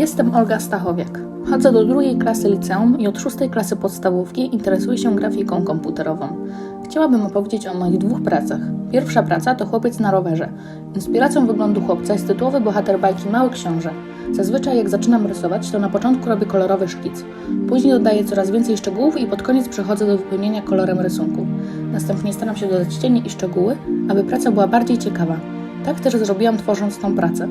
Jestem Olga Stachowiak. Chodzę do drugiej klasy liceum i od szóstej klasy podstawówki interesuję się grafiką komputerową. Chciałabym opowiedzieć o moich dwóch pracach. Pierwsza praca to Chłopiec na rowerze. Inspiracją wyglądu chłopca jest tytułowy bohater bajki Mały Książę. Zazwyczaj jak zaczynam rysować, to na początku robię kolorowy szkic. Później dodaję coraz więcej szczegółów i pod koniec przechodzę do wypełnienia kolorem rysunku. Następnie staram się dodać cienie i szczegóły, aby praca była bardziej ciekawa. Tak też zrobiłam tworząc tą pracę.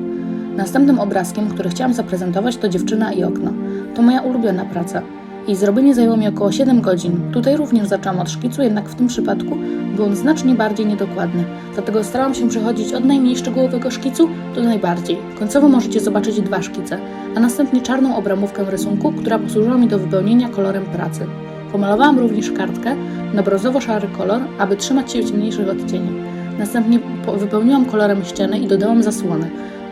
Następnym obrazkiem, który chciałam zaprezentować, to dziewczyna i okno. To moja ulubiona praca. Jej zrobienie zajęło mi około 7 godzin. Tutaj również zaczęłam od szkicu, jednak w tym przypadku był on znacznie bardziej niedokładny. Dlatego starałam się przechodzić od najmniej szczegółowego szkicu do najbardziej. Końcowo możecie zobaczyć dwa szkice, a następnie czarną obramówkę rysunku, która posłużyła mi do wypełnienia kolorem pracy. Pomalowałam również kartkę na brązowo-szary kolor, aby trzymać się ciemniejszych odcieni. Następnie wypełniłam kolorem ściany i dodałam zasłony.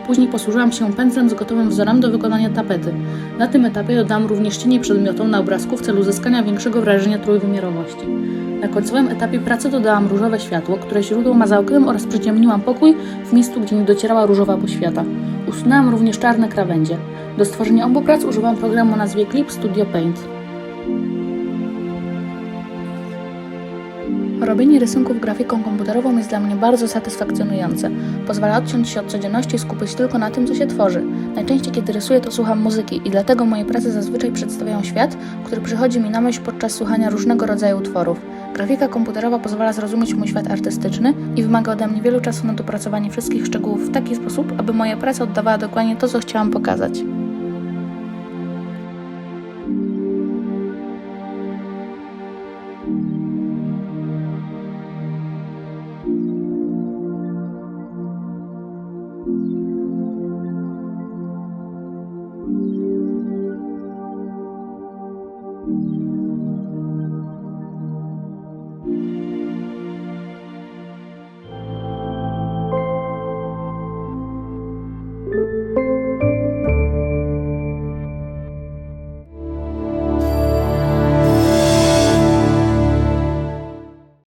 Później posłużyłam się pędzlem z gotowym wzorem do wykonania tapety. Na tym etapie dodałam również cienie przedmiotom na obrazku w celu uzyskania większego wrażenia trójwymiarowości. Na końcowym etapie pracy dodałam różowe światło, które źródło ma za oknem oraz przyciemniłam pokój w miejscu, gdzie nie docierała różowa poświata. Usunęłam również czarne krawędzie. Do stworzenia obu prac używam programu o nazwie Clip Studio Paint. Robienie rysunków grafiką komputerową jest dla mnie bardzo satysfakcjonujące. Pozwala odciąć się od codzienności i skupić tylko na tym, co się tworzy. Najczęściej, kiedy rysuję, to słucham muzyki i dlatego moje prace zazwyczaj przedstawiają świat, który przychodzi mi na myśl podczas słuchania różnego rodzaju utworów. Grafika komputerowa pozwala zrozumieć mój świat artystyczny i wymaga ode mnie wielu czasu na dopracowanie wszystkich szczegółów w taki sposób, aby moja praca oddawała dokładnie to, co chciałam pokazać. Música